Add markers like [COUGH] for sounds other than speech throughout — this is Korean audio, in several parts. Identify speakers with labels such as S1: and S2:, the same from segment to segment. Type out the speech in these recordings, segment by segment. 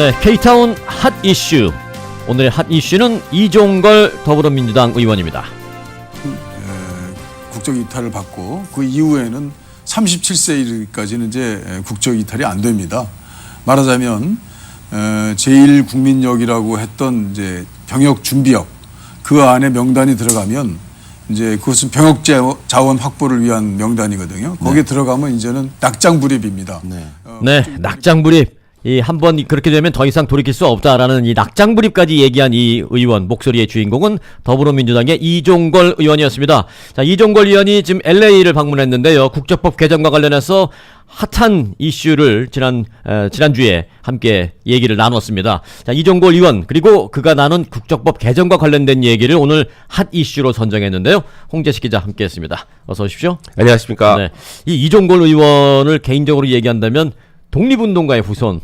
S1: 네, K타운 핫 이슈. 오늘의 핫 이슈는 이종걸 더불어민주당 의원입니다.
S2: 국적 이탈을 받고 그 이후에는 37세까지는 이제 국적 이탈이 안 됩니다. 말하자면 에, 제1국민역이라고 했던 이제 병역 준비역 그 안에 명단이 들어가면 이제 그것은 병역 자- 자원 확보를 위한 명단이거든요. 거기에 들어가면 이제는 낙장 불입입니다. 어,
S1: 네, 낙장 불입. 이 한 번 그렇게 되면 더 이상 돌이킬 수 없다라는 이 낙장불입까지 얘기한 이 의원 목소리의 주인공은 더불어민주당의 이종걸 의원이었습니다. 자, 이종걸 의원이 지금 LA를 방문했는데요. 국적법 개정과 관련해서 핫한 이슈를 지난 에, 지난주에 함께 얘기를 나눴습니다. 자, 이종걸 의원 그리고 그가 나눈 국적법 개정과 관련된 얘기를 오늘 핫 이슈로 선정했는데요. 홍재식 기자 함께했습니다. 어서 오십시오.
S3: 안녕하십니까.
S1: 네. 이 이종걸 의원을 개인적으로 얘기한다면 독립운동가의 후손.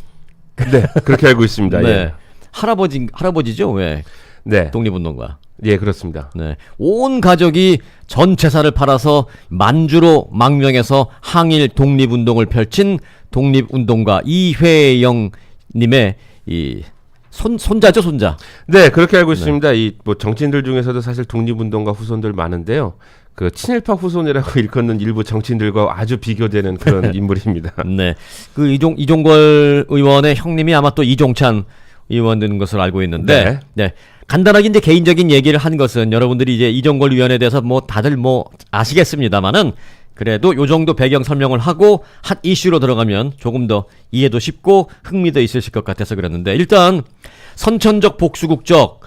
S3: 네, 그렇게 알고 있습니다.
S1: 네.
S3: 예.
S1: 할아버지 할아버지죠. 왜?
S3: 네.
S1: 독립운동가.
S3: 예, 그렇습니다.
S1: 네. 온 가족이 전 재산을 팔아서 만주로 망명해서 항일 독립운동을 펼친 독립운동가 이회영 님의 이 손, 손자죠, 손자.
S3: 네, 그렇게 알고 있습니다. 이 뭐 정치인들 중에서도 사실 독립운동가 후손들 많은데요. 그 친일파 후손이라고 [LAUGHS] 일컫는 일부 정치인들과 아주 비교되는 그런 [LAUGHS] 인물입니다.
S1: 네. 그 이종 이종걸 의원의 형님이 아마 또 이종찬 의원 되는 것을 알고 있는데
S3: 네.
S1: 네. 간단하게 이제 개인적인 얘기를 한 것은 여러분들이 이제 이종걸 의원에 대해서 뭐 다들 뭐 아시겠습니다만은 그래도 요 정도 배경 설명을 하고 핫 이슈로 들어가면 조금 더 이해도 쉽고 흥미도 있으실 것 같아서 그랬는데 일단 선천적 복수국적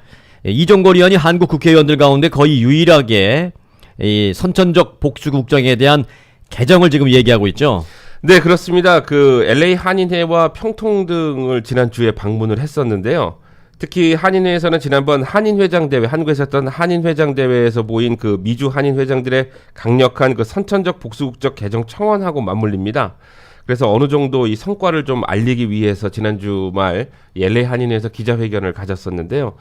S1: 예, 이종걸 의원이 한국 국회의원들 가운데 거의 유일하게 이 선천적 복수국적에 대한 개정을 지금 얘기하고 있죠.
S3: 네, 그렇습니다. 그 LA 한인회와 평통 등을 지난주에 방문을 했었는데요. 특히 한인회에서는 지난번 한인회장 대회, 한국에서 했던 한인회장 대회에서 모인 그 미주 한인회장들의 강력한 그 선천적 복수국적 개정 청원하고 맞물립니다. 그래서 어느 정도 이 성과를 좀 알리기 위해서 지난주 말 LA 한인회에서 기자회견을 가졌었는데요.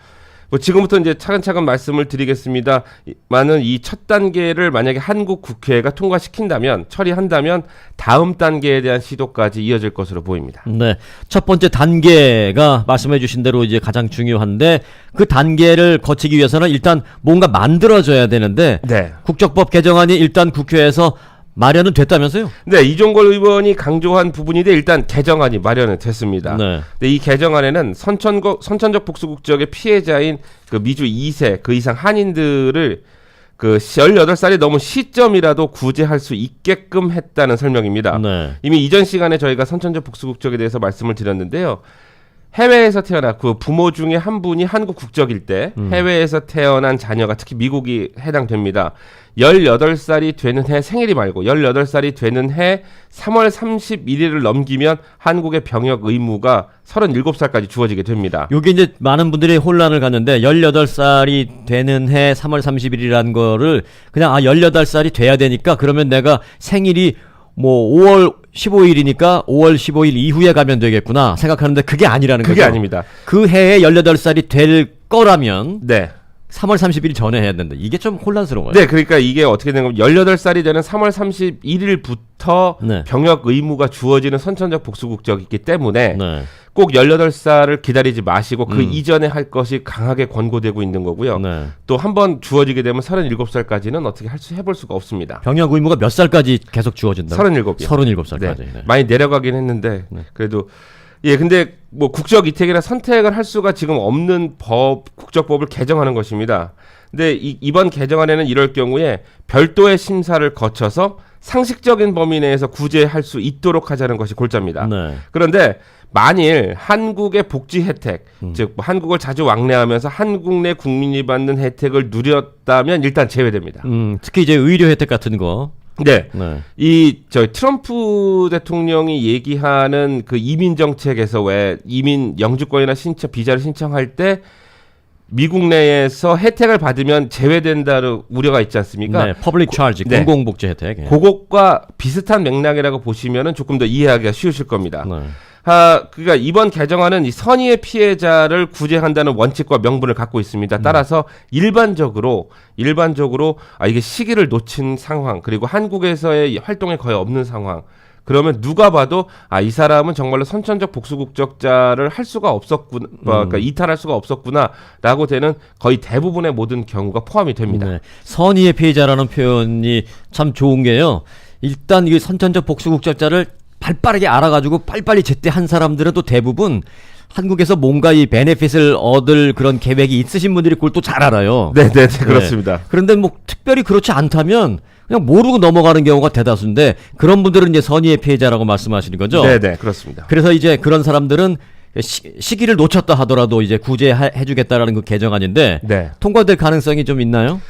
S3: 뭐 지금부터 이제 차근차근 말씀을 드리겠습니다. 많은 이 첫 단계를 만약에 한국 국회가 통과시킨다면 처리한다면 다음 단계에 대한 시도까지 이어질 것으로 보입니다.
S1: 네. 첫 번째 단계가 말씀해 주신 대로 이제 가장 중요한데 그 단계를 거치기 위해서는 일단 뭔가 만들어져야 되는데
S3: 네.
S1: 국적법 개정안이 일단 국회에서 마련은 됐다면서요?
S3: 네, 이종걸 의원이 강조한 부분인데 일단 개정안이 마련이 됐습니다.
S1: 네.
S3: 근데 이 개정안에는 선천적, 선천적 복수국적의 피해자인 그 미주 2세 그 이상 한인들을 그 18살이 넘은 시점이라도 구제할 수 있게끔 했다는 설명입니다.
S1: 네.
S3: 이미 이전 시간에 저희가 선천적 복수국적에 대해서 말씀을 드렸는데요. 해외에서 태어나 그 부모 중에 한 분이 한국 국적일 때 해외에서 태어난 자녀가 특히 미국이 해당됩니다. 18살이 되는 해 생일이 말고 18살이 되는 해 3월 31일을 넘기면 한국의 병역 의무가 37살까지 주어지게 됩니다.
S1: 요게 이제 많은 분들이 혼란을 갖는데 18살이 되는 해 3월 30일이라는 거를 그냥 아 18살이 돼야 되니까 그러면 내가 생일이 뭐 5월 15일이니까 5월 15일 이후에 가면 되겠구나 생각하는데 그게 아니라는
S3: 그게
S1: 거죠.
S3: 아닙니다.
S1: 그 해에 18살이 될 거라면
S3: 네.
S1: 3월 30일 전에 해야 된다. 이게 좀 혼란스러워요.
S3: 네, 그러니까 이게 어떻게 된 거면 18살이 되는 3월 31일부터
S1: 네.
S3: 병역 의무가 주어지는 선천적 복수국적이기 때문에
S1: 네.
S3: 꼭 18살을 기다리지 마시고 그
S1: 음.
S3: 이전에 할 것이 강하게 권고되고 있는 거고요.
S1: 네.
S3: 또 한 번 주어지게 되면 37살까지는 어떻게 할 수 해볼 수가 없습니다.
S1: 병역 의무가 몇 살까지 계속 주어진다고?
S3: 37이요.
S1: 37살까지.
S3: 네.
S1: 네.
S3: 많이 내려가긴 했는데 그래도 예 근데 뭐 국적 이택이나 선택을 할 수가 지금 없는 법 국적법을 개정하는 것입니다. 근데 이, 이번 개정안에는 이럴 경우에 별도의 심사를 거쳐서 상식적인 범위 내에서 구제할 수 있도록 하자는 것이 골자입니다.
S1: 네.
S3: 그런데 만일 한국의 복지 혜택,
S1: 음.
S3: 즉뭐 한국을 자주 왕래하면서 한국 내 국민이 받는 혜택을 누렸다면 일단 제외됩니다.
S1: 음, 특히 이제 의료 혜택 같은 거.
S3: 네.
S1: 네.
S3: 이 저 트럼프 대통령이 얘기하는 그 이민 정책에서 왜 이민 영주권이나 신청 비자를 신청할 때 미국 내에서 혜택을 받으면 제외된다는 우려가 있지 않습니까?
S1: 네, 퍼블릭 차지
S3: 네.
S1: 공공복지 혜택. 예.
S3: 그것과 비슷한 맥락이라고 보시면은 조금 더 이해하기가 쉬우실 겁니다.
S1: 네.
S3: 아, 그러니까 이번 개정안은 이 선의의 피해자를 구제한다는 원칙과 명분을 갖고 있습니다. 따라서 일반적으로 일반적으로 아 이게 시기를 놓친 상황 그리고 한국에서의 활동이 거의 없는 상황 그러면 누가 봐도 아 이 사람은 정말로 선천적 복수 국적자를 할 수가 없었구나,
S1: 음.
S3: 그러니까 이탈할 수가 없었구나라고 되는 거의 대부분의 모든 경우가 포함이 됩니다.
S1: 네. 선의의 피해자라는 표현이 참 좋은 게요. 일단 이 선천적 복수국적자를 발빠르게 알아가지고 빨리빨리 제때 한 사람들은 또 대부분 한국에서 뭔가 이 베네핏을 얻을 그런 계획이 있으신 분들이 그걸 또 잘 알아요.
S3: 네, 네, 네, 그렇습니다.
S1: 그런데 뭐 특별히 그렇지 않다면 그냥 모르고 넘어가는 경우가 대다수인데 그런 분들은 이제 선의의 피해자라고 말씀하시는 거죠.
S3: 네, 네, 그렇습니다.
S1: 그래서 이제 그런 사람들은 시, 시기를 놓쳤다 하더라도 이제 구제해주겠다라는 그 개정안인데
S3: 네.
S1: 통과될 가능성이 좀 있나요?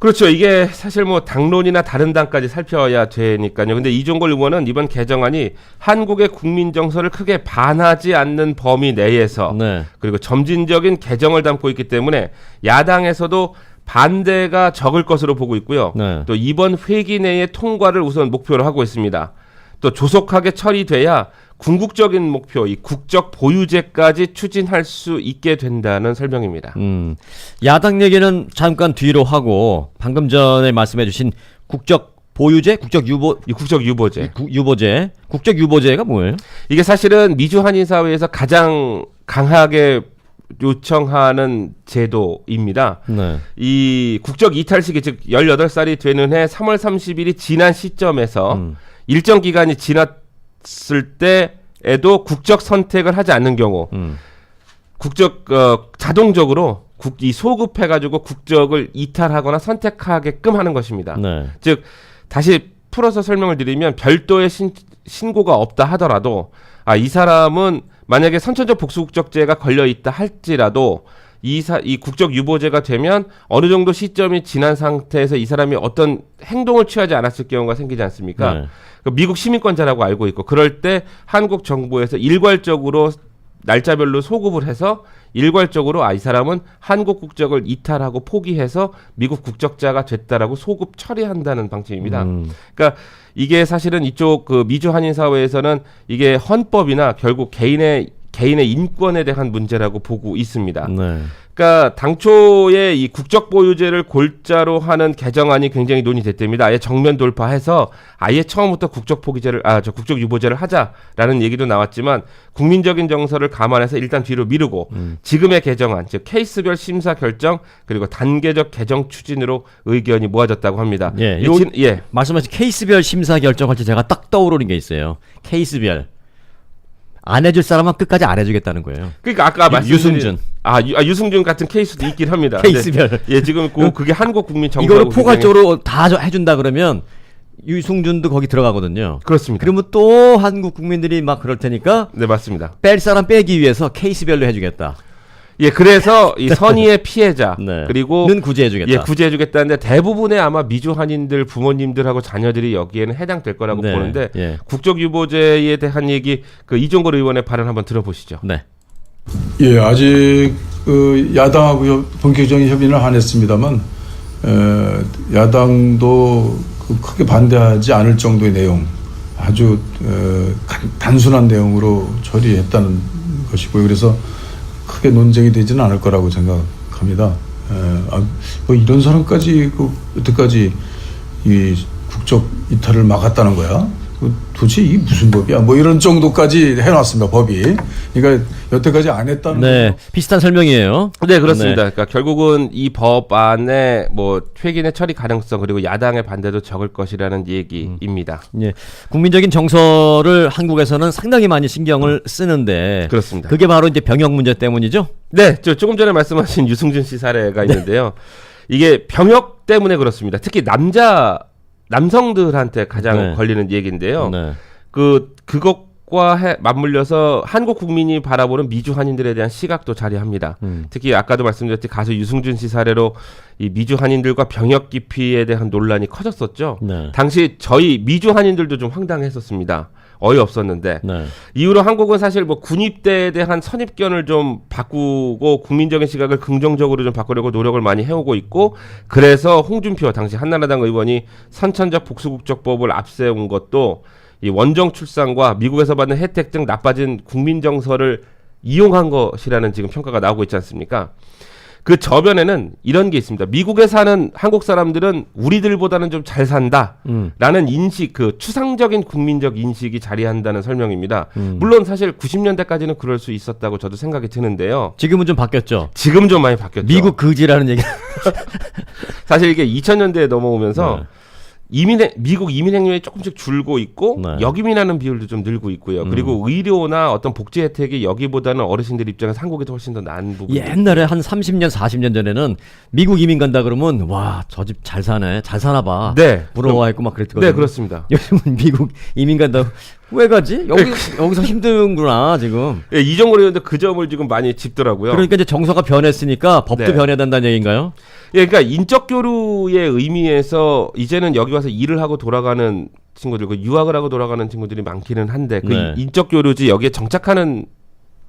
S3: 그렇죠. 이게 사실 뭐 당론이나 다른 당까지 살펴야 되니까요. 근데 이종걸 의원은 이번 개정안이 한국의 국민 정서를 크게 반하지 않는 범위 내에서
S1: 네.
S3: 그리고 점진적인 개정을 담고 있기 때문에 야당에서도 반대가 적을 것으로 보고 있고요.
S1: 네.
S3: 또 이번 회기 내에 통과를 우선 목표로 하고 있습니다. 또 조속하게 처리돼야 궁극적인 목표, 이 국적 보유제까지 추진할 수 있게 된다는 설명입니다.
S1: 음, 야당 얘기는 잠깐 뒤로 하고 방금 전에 말씀해주신 국적 보유제, 국적 유보
S3: 이 국적 유보제.
S1: 구- 유보제, 국적 유보제가 뭐예요?
S3: 이게 사실은 미주 한인 사회에서 가장 강하게 요청하는 제도입니다.
S1: 네.
S3: 이 국적 이탈 시기 즉 18살이 되는 해 3월 30일이 지난 시점에서
S1: 음.
S3: 일정 기간이 지났 을 때에도 국적 선택을 하지 않는 경우
S1: 음.
S3: 국적 어, 자동적으로 국, 이 소급해 가지고 국적을 이탈하거나 선택하게끔 하는 것입니다.
S1: 네.
S3: 즉 다시 풀어서 설명을 드리면 별도의 신, 신고가 없다 하더라도 아 이 사람은 만약에 선천적 복수국적제가 걸려 있다 할지라도 이, 사, 이 국적 유보제가 되면 어느 정도 시점이 지난 상태에서 이 사람이 어떤 행동을 취하지 않았을 경우가 생기지 않습니까?
S1: 네.
S3: 그 미국 시민권자라고 알고 있고 그럴 때 한국 정부에서 일괄적으로 날짜별로 소급을 해서 일괄적으로 아 이 사람은 한국 국적을 이탈하고 포기해서 미국 국적자가 됐다라고 소급 처리한다는 방침입니다.
S1: 음.
S3: 그러니까 이게 사실은 이쪽 그 미주 한인 사회에서는 이게 헌법이나 결국 개인의 개인의 인권에 대한 문제라고 보고 있습니다.
S1: 네.
S3: 그러니까 당초에 이 국적 보유제를 골자로 하는 개정안이 굉장히 논의됐답니다. 아예 정면 돌파해서 아예 처음부터 국적 포기제를 아 저 국적 유보제를 하자라는 얘기도 나왔지만 국민적인 정서를 감안해서 일단 뒤로 미루고
S1: 음.
S3: 지금의 개정안 즉 케이스별 심사 결정 그리고 단계적 개정 추진으로 의견이 모아졌다고 합니다.
S1: 예,
S3: 이
S1: 요-
S3: 진- 예.
S1: 말씀하신 케이스별 심사 결정할 때 제가 딱 떠오르는 게 있어요. 케이스별. 안 해줄 사람은 끝까지 안 해주겠다는 거예요.
S3: 그러니까 아까
S1: 유-
S3: 말씀드린
S1: 유승준.
S3: 아, 유, 아 유승준 같은 케이스도 있긴 합니다. [LAUGHS]
S1: 케이스별.
S3: 네. 예, 지금 그, 그게 한국 국민 정서
S1: 이거를 포괄적으로 다 저- 해준다 그러면 유승준도 거기 들어가거든요.
S3: 그렇습니다.
S1: 그러면 또 한국 국민들이 막 그럴 테니까
S3: 네, 맞습니다.
S1: 뺄 사람 빼기 위해서 케이스별로 해주겠다.
S3: 예, 그래서 이 [LAUGHS] 선의의 피해자
S1: 네.
S3: 그리고
S1: 는 구제해주겠다.
S3: 예, 구제해주겠다는데 대부분의 아마 미주 한인들 부모님들하고 자녀들이 여기에는 해당될 거라고
S1: 네,
S3: 보는데
S1: 예.
S3: 국적 유보제에 대한 얘기 그 이종걸 의원의 발언 한번 들어보시죠.
S1: 네.
S2: 예, 아직 그 야당하고 협- 본격적인 협의는 안 했습니다만 에, 야당도 그 크게 반대하지 않을 정도의 내용, 아주 어, 간- 단순한 내용으로 처리했다는 것이고요. 그래서 크게 논쟁이 되지는 않을 거라고 생각합니다. 에, 아, 뭐 이런 사람까지 그 여태까지 이 국적 이탈을 막았다는 거야? 그 도대체 이게 무슨 법이야? 뭐 이런 정도까지 해놨습니다 법이. 그러니까 여태까지 안 했다는
S1: 네. 비슷한 설명이에요.
S3: 네, 그렇습니다. 그러니까 결국은 이 법안에 뭐 퇴gin의 처리 가능성 그리고 야당의 반대도 적을 것이라는 얘기입니다.
S1: 예. 국민적인 정서를 한국에서는 상당히 많이 신경을 쓰는데
S3: 그렇습니다.
S1: 그게 바로 이제 병역 문제 때문이죠.
S3: 네, 저 조금 전에 말씀하신 [LAUGHS] 유승준 씨 사례가 있는데요. 이게 병역 때문에 그렇습니다. 특히 남자 남성들한테 가장
S1: 네.
S3: 걸리는 얘기인데요.
S1: 네.
S3: 그 그것 과 해, 맞물려서 한국 국민이 바라보는 미주 한인들에 대한 시각도 자리합니다.
S1: 음.
S3: 특히 아까도 말씀드렸듯이 가수 유승준 씨 사례로 이 미주 한인들과 병역 기피에 대한 논란이 커졌었죠.
S1: 네.
S3: 당시 저희 미주 한인들도 좀 황당했었습니다. 어이없었는데
S1: 네.
S3: 이후로 한국은 사실 뭐 군입대에 대한 선입견을 좀 바꾸고 국민적인 시각을 긍정적으로 좀 바꾸려고 노력을 많이 해오고 있고 그래서 홍준표 당시 한나라당 의원이 선천적 복수국적법을 앞세운 것도 이 원정 출산과 미국에서 받는 혜택 등 나빠진 국민 정서를 이용한 것이라는 지금 평가가 나오고 있지 않습니까? 그 저변에는 이런 게 있습니다. 미국에 사는 한국 사람들은 우리들보다는 좀 잘 산다.
S1: 음.
S3: 라는 인식, 그 추상적인 국민적 인식이 자리한다는 설명입니다.
S1: 음.
S3: 물론 사실 90년대까지는 그럴 수 있었다고 저도 생각이 드는데요.
S1: 지금은 좀 바뀌었죠.
S3: 지금 좀 많이 바뀌었죠.
S1: 미국 그지라는 얘기. [LAUGHS]
S3: 사실 이게 2000년대에 넘어오면서
S1: 네.
S3: 이민 미국 이민 행률이 조금씩 줄고 있고
S1: 네.
S3: 역이민하는 비율도 좀 늘고 있고요.
S1: 음.
S3: 그리고 의료나 어떤 복지 혜택이 여기보다는 어르신들 입장에서 한국이 더 훨씬 더 나은 부분.
S1: 옛날에 한 30년, 40년 전에는 미국 이민 간다 그러면 와, 저 집 잘 사네. 잘 사나 봐.
S3: 네.
S1: 부러워했고 막 그랬거든요.
S3: 네, 그렇습니다.
S1: 요즘은 미국 이민 간다. 왜 가지? 여기 여기서 힘든구나, 지금.
S3: 예, 이정걸 의원도 그 점을 지금 많이 짚더라고요.
S1: 그러니까 이제 정서가 변했으니까 법도
S3: 네.
S1: 변해야 된다는 얘기인가요?
S3: 예, 그러니까 인적 교류의 의미에서 이제는 여기 와서 일을 하고 돌아가는 친구들, 그 유학을 하고 돌아가는 친구들이 많기는 한데 그
S1: 네.
S3: 인적 교류지 여기에 정착하는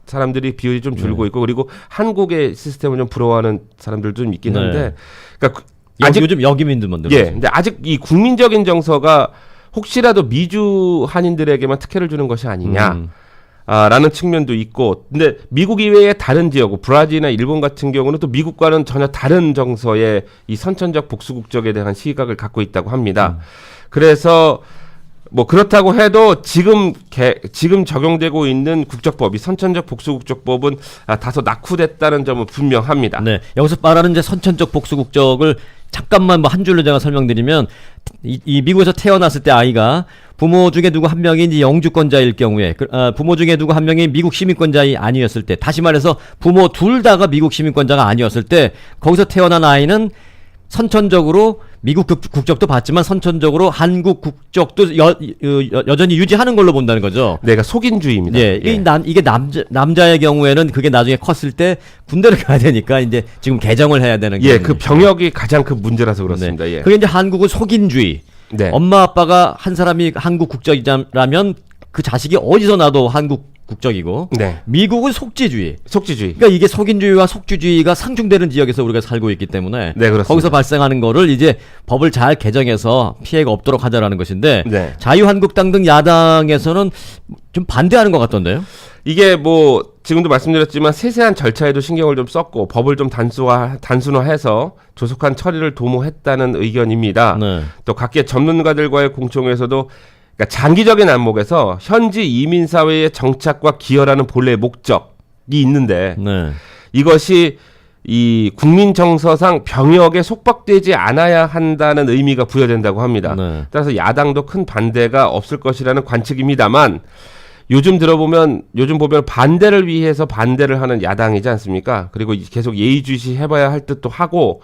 S3: 사람들이 비율이 좀
S1: 네.
S3: 줄고 있고 그리고 한국의 시스템을 좀 부러워하는 사람들도 좀 있긴
S1: 네.
S3: 한데 그러니까 그-
S1: 여-
S3: 아직
S1: 요즘 여기민들만 들어.
S3: 예, 근데 아직 이 국민적인 정서가 혹시라도 미주 한인들에게만 특혜를 주는 것이 아니냐.
S1: 음.
S3: 아, 라는 측면도 있고, 근데 미국 이외의 다른 지역, 브라질이나 일본 같은 경우는 또 미국과는 전혀 다른 정서의 이 선천적 복수국적에 대한 시각을 갖고 있다고 합니다. 그래서 뭐 그렇다고 해도 지금 개, 지금 적용되고 있는 국적법, 이 선천적 복수국적법은 아, 다소 낙후됐다는 점은 분명합니다.
S1: 네. 여기서 말하는 이제 선천적 복수 국적을 잠깐만 뭐 한 줄로 제가 설명드리면 이, 이 미국에서 태어났을 때 아이가 부모 중에 누구 한 명이 이제 영주권자일 경우에 그, 아, 부모 중에 누구 한 명이 미국 시민권자이 아니었을 때 다시 말해서 부모 둘 다가 미국 시민권자가 아니었을 때 거기서 태어난 아이는 선천적으로 미국 국- 국적도 받지만 선천적으로 한국 국적도 여, 여, 여 전히 유지하는 걸로 본다는 거죠.
S3: 내가 속인주의입니다.
S1: 예, 이 남, 이게 남자, 남자의 경우에는 그게 나중에 컸을 때 군대를 [LAUGHS] 가야 되니까 이제 지금 개정을 해야 되는
S3: 예, 게그 병역이 가장 큰 문제라서 그렇습니다.
S1: 네.
S3: 예.
S1: 그게 이제 한국은 속인주의.
S3: 네.
S1: 엄마 아빠가 한 사람이 한국 국적이라면 그 자식이 어디서 나도 한국 국적이고
S3: 네.
S1: 미국은 속지주의.
S3: 속지주의.
S1: 그러니까 이게 속인주의와 속주주의가 상충되는 지역에서 우리가 살고 있기 때문에
S3: 네, 그렇습니다.
S1: 거기서 발생하는 거를 이제 법을 잘 개정해서 피해가 없도록 하자라는 것인데
S3: 네.
S1: 자유한국당 등 야당에서는 좀 반대하는 것 같던데요.
S3: 이게 뭐 지금도 말씀드렸지만 세세한 절차에도 신경을 좀 썼고 법을 좀 단수화 단순화해서 조속한 처리를 도모했다는 의견입니다.
S1: 네.
S3: 또 각계 전문가들과의 공청회에서도 그러니까 장기적인 안목에서 현지 이민 사회의 정착과 기여라는 본래의 목적이 있는데
S1: 네.
S3: 이것이 이 국민 정서상 병역에 속박되지 않아야 한다는 의미가 부여된다고 합니다.
S1: 네.
S3: 따라서 야당도 큰 반대가 없을 것이라는 관측입니다만 요즘 들어보면 요즘 보면 반대를 위해서 반대를 하는 야당이지 않습니까? 그리고 계속 예의주시 해봐야 할 듯도 하고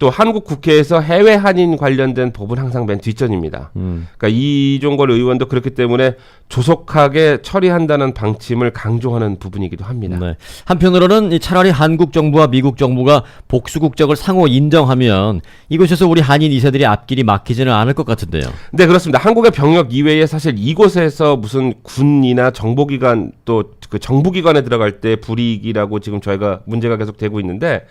S3: 또 한국 국회에서 해외 한인 관련된 법은 항상 맨 뒷전입니다.
S1: 음.
S3: 그러니까 이종걸 의원도 그렇기 때문에 조속하게 처리한다는 방침을 강조하는 부분이기도 합니다.
S1: 네. 한편으로는 이 차라리 한국 정부와 미국 정부가 복수 국적을 상호 인정하면 이곳에서 우리 한인 이세들이 앞길이 막히지는 않을 것 같은데요.
S3: 네 그렇습니다. 한국의 병역 이외에 사실 이곳에서 무슨 군이나 정보기관 또 그 정부기관에 들어갈 때 불이익이라고 지금 저희가 문제가 계속 되고 있는데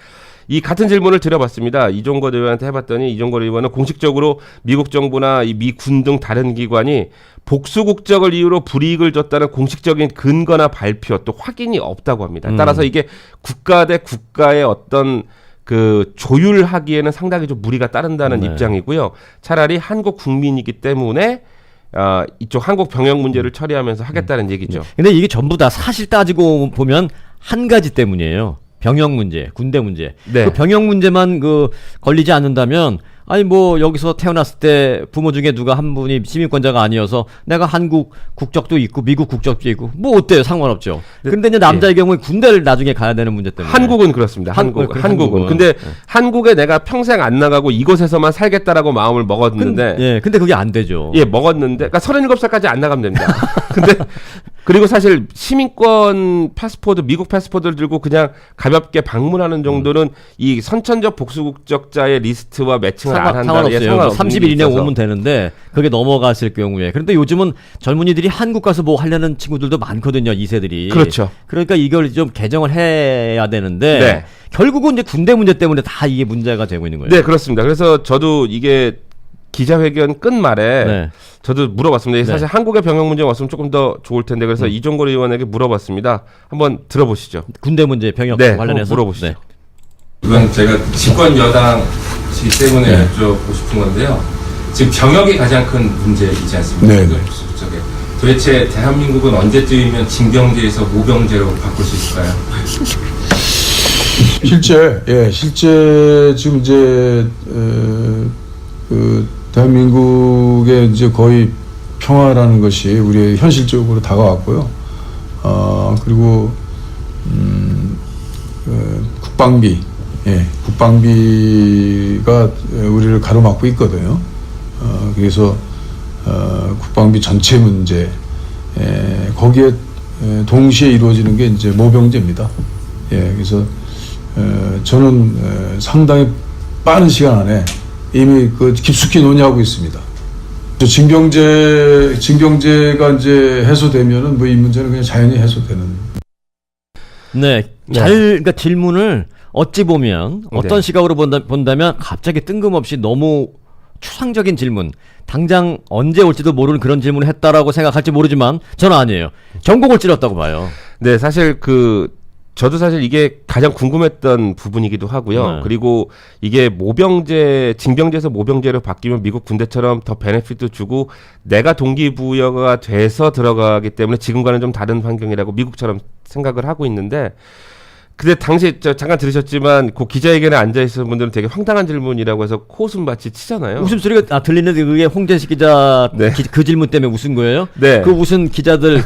S3: 이 같은 질문을 드려봤습니다. 이종걸 의원한테 해봤더니 이종걸 의원은 공식적으로 미국 정부나 이미군 등 다른 기관이 복수 국적을 이유로 불이익을 줬다는 공식적인 근거나 발표 또 확인이 없다고 합니다. 따라서 이게 국가 대 국가의 어떤 그 조율하기에는 상당히 좀 무리가 따른다는
S1: 네.
S3: 입장이고요. 차라리 한국 국민이기 때문에 아, 이쪽 한국 병역 문제를 처리하면서 하겠다는 얘기죠.
S1: 근데 이게 전부 다 사실 따지고 보면 한 가지 때문이에요. 병역 문제, 군대 문제.
S3: 네.
S1: 그 병역 문제만 그 걸리지 않는다면 아니 뭐 여기서 태어났을 때 부모 중에 누가 한 분이 시민권자가 아니어서 내가 한국 국적도 있고 미국 국적도 있고 뭐 어때요? 상관없죠. 근데 이제 남자의 경우에 군대를 나중에 가야 되는 문제 때문에
S3: 한국은 그렇습니다.
S1: 한-
S3: 한국,
S1: 그래,
S3: 한국은.
S1: 한국은.
S3: 근데 한국에 내가 평생 안 나가고 이곳에서만 살겠다라고 마음을 먹었는데
S1: 예, 근데 그게 안 되죠.
S3: 예, 먹었는데, 그러니까 37살까지 안 나가면 됩니다. [LAUGHS] 근데, 그리고 사실 시민권 패스포드, 미국 패스포드를 들고 그냥 가볍게 방문하는 정도는 이 선천적 복수국적자의 리스트와 매칭을 안
S1: 상관,
S3: 한다는 게
S1: 상관없어요.
S3: 상관없는
S1: 30일
S3: 게
S1: 이내
S3: 있어서.
S1: 오면 되는데 그게 넘어갔을 경우에. 그런데 요즘은 젊은이들이 한국 가서 뭐 하려는 친구들도 많거든요. 2세들이.
S3: 그렇죠.
S1: 그러니까 이걸 좀 개정을 해야 되는데
S3: 네.
S1: 결국은 이제 군대 문제 때문에 다 이게 문제가 되고 있는 거예요.
S3: 네, 그렇습니다. 그래서 저도 이게 기자회견 끝말에
S1: 네.
S3: 저도 물어봤습니다.
S1: 네.
S3: 사실 한국의 병역 문제가 왔으면 조금 더 좋을 텐데 그래서
S1: 음.
S3: 이종걸 의원에게 물어봤습니다. 한번 들어보시죠.
S1: 군대 문제 병역
S3: 네,
S1: 관련해서
S3: 물어보시죠.
S1: 네.
S3: 이건 제가 집권 여당이기 때문에
S2: 네.
S3: 여쭤보고 싶은 건데요. 지금 병역이 가장 큰 문제이지 않습니까?
S2: 네,
S3: 그
S2: 네.
S3: 도대체 대한민국은 언제쯤이면 징병제에서 모병제로 바꿀 수 있을까요?
S2: 실제 예 실제 지금 이제 어, 그 대한민국의 이제 거의 평화라는 것이 우리 현실적으로 다가왔고요. 어 그리고 음 그, 국방비 예 국방비가 우리를 가로막고 있거든요. 어 그래서 어 국방비 전체 문제 에, 거기에 에, 동시에 이루어지는 게 이제 모병제입니다. 예, 그래서 에, 저는 에, 상당히 빠른 시간 안에 이미 그 깊숙이 논의하고 있습니다. 저 징병제 징병제가 이제 해소되면은 뭐 이 문제는 그냥 자연히 해소되는.
S1: 네, 잘 그러니까 질문을 어찌 보면 어떤
S3: 네.
S1: 시각으로 본다, 본다면 갑자기 뜬금없이 너무 추상적인 질문, 당장 언제 올지도 모르는 그런 질문을 했다라고 생각할지 모르지만 저는 아니에요. 전곡을 찔렀다고 봐요.
S3: 네, 사실 그 저도 사실 이게 가장 궁금했던 부분이기도 하고요.
S1: 네.
S3: 그리고 이게 모병제, 징병제에서 모병제로 바뀌면 미국 군대처럼 더 베네핏도 주고 내가 동기부여가 돼서 들어가기 때문에 지금과는 좀 다른 환경이라고 미국처럼 생각을 하고 있는데 근데 당시 저 잠깐 들으셨지만 그 기자회견에 앉아 있는 분들은 되게 황당한 질문이라고 해서 코웃음 마치 치잖아요.
S1: 웃음소리가 아, 들리는데 그게 홍재식 기자
S3: 네.
S1: 기- 그 질문 때문에 웃은 거예요?
S3: 네.
S1: 그 웃은 기자들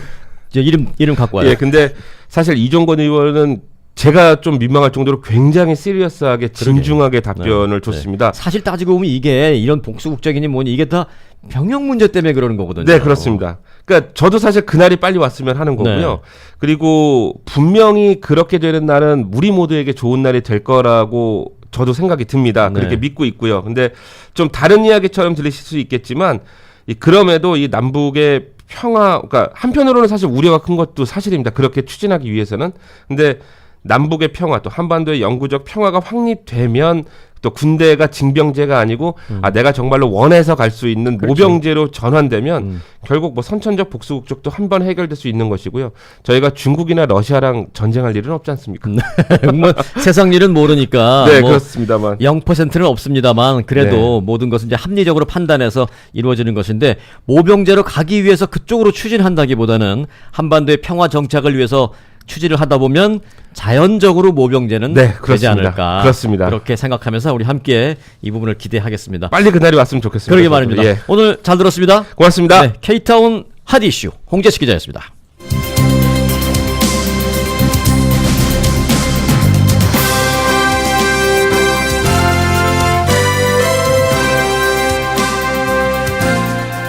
S1: 저 이름 이름 갖고 와요.
S3: 예, 근데 사실 이종건 의원은 제가 좀 민망할 정도로 굉장히 시리어스하게 진중하게 답변을
S1: 네.
S3: 줬습니다.
S1: 사실 따지고 보면 이게 이런 복수국적이니 뭐니 이게 다 병역 문제 때문에 그러는 거거든요.
S3: 네, 그렇습니다. 그러니까 저도 사실 그날이 빨리 왔으면 하는 거고요.
S1: 네.
S3: 그리고 분명히 그렇게 되는 날은 우리 모두에게 좋은 날이 될 거라고 저도 생각이 듭니다.
S1: 네.
S3: 그렇게 믿고 있고요. 근데 좀 다른 이야기처럼 들리실 수 있겠지만 이 그럼에도 이 남북의 평화 그러니까 한편으로는 사실 우려가 큰 것도 사실입니다. 그렇게 추진하기 위해서는. 근데 남북의 평화 또 한반도의 영구적 평화가 확립되면 또 군대가 징병제가 아니고 아 내가 정말로 원해서 갈 수 있는 모병제로 전환되면
S1: 음.
S3: 결국 뭐 선천적 복수국적도 한 번 해결될 수 있는 것이고요. 저희가 중국이나 러시아랑 전쟁할 일은 없지 않습니까? [LAUGHS]
S1: 뭐 세상 일은 모르니까 [LAUGHS]
S3: 네,
S1: 뭐
S3: 그렇습니다만.
S1: 0%는 없습니다만 그래도 모든 것은 이제 합리적으로 판단해서 이루어지는 것인데 모병제로 가기 위해서 그쪽으로 추진한다기보다는 한반도의 평화 정착을 위해서 추진을 하다 보면 자연적으로 모병제는
S3: 네,
S1: 되지
S3: 그렇습니다.
S1: 않을까
S3: 그렇습니다.
S1: 그렇게 생각하면서 우리 함께 이 부분을 기대하겠습니다.
S3: 빨리 그날이 왔으면 좋겠습니다.
S1: 그러게
S3: 저도.
S1: 말입니다.
S3: 예.
S1: 오늘 잘 들었습니다.
S3: 고맙습니다.
S1: 네, K타운 핫 이슈 홍재식 기자였습니다.